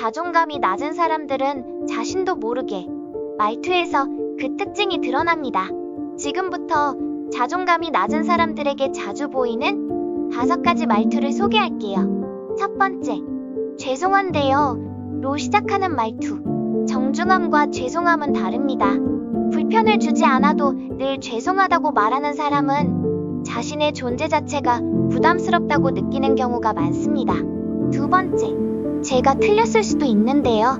자존감이 낮은 사람들은 자신도 모르게 말투에서 그 특징이 드러납니다. 지금부터 자존감이 낮은 사람들에게 자주 보이는 다섯 가지 말투를 소개할게요. 첫 번째, 죄송한데요. 로 시작하는 말투. 정중함과 죄송함은 다릅니다. 불편을 주지 않아도 늘 죄송하다고 말하는 사람은 자신의 존재 자체가 부담스럽다고 느끼는 경우가 많습니다. 두 번째, 제가 틀렸을 수도 있는데요.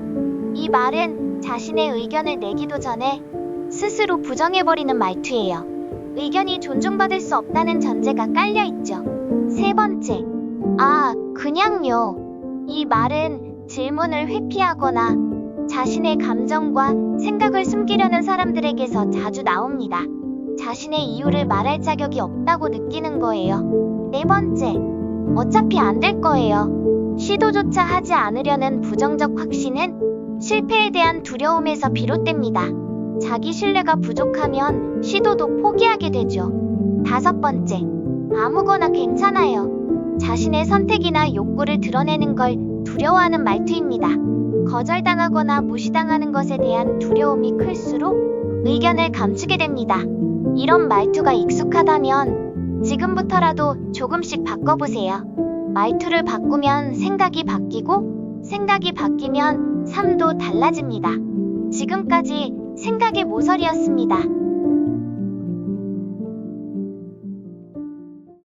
이 말은 자신의 의견을 내기도 전에 스스로 부정해버리는 말투예요. 의견이 존중받을 수 없다는 전제가 깔려 있죠. 세 번째, 아, 그냥요. 이 말은 질문을 회피하거나 자신의 감정과 생각을 숨기려는 사람들에게서 자주 나옵니다. 자신의 이유를 말할 자격이 없다고 느끼는 거예요. 네 번째, 어차피 안 될 거예요. 시도조차 하지 않으려는 부정적 확신은 실패에 대한 두려움에서 비롯됩니다. 자기 신뢰가 부족하면 시도도 포기하게 되죠. 다섯 번째, 아무거나 괜찮아요. 자신의 선택이나 욕구를 드러내는 걸 두려워하는 말투입니다. 거절당하거나 무시당하는 것에 대한 두려움이 클수록 의견을 감추게 됩니다. 이런 말투가 익숙하다면 지금부터라도 조금씩 바꿔보세요. 말투를 바꾸면 생각이 바뀌고 생각이 바뀌면 삶도 달라집니다. 지금까지 생각의 모서리였습니다.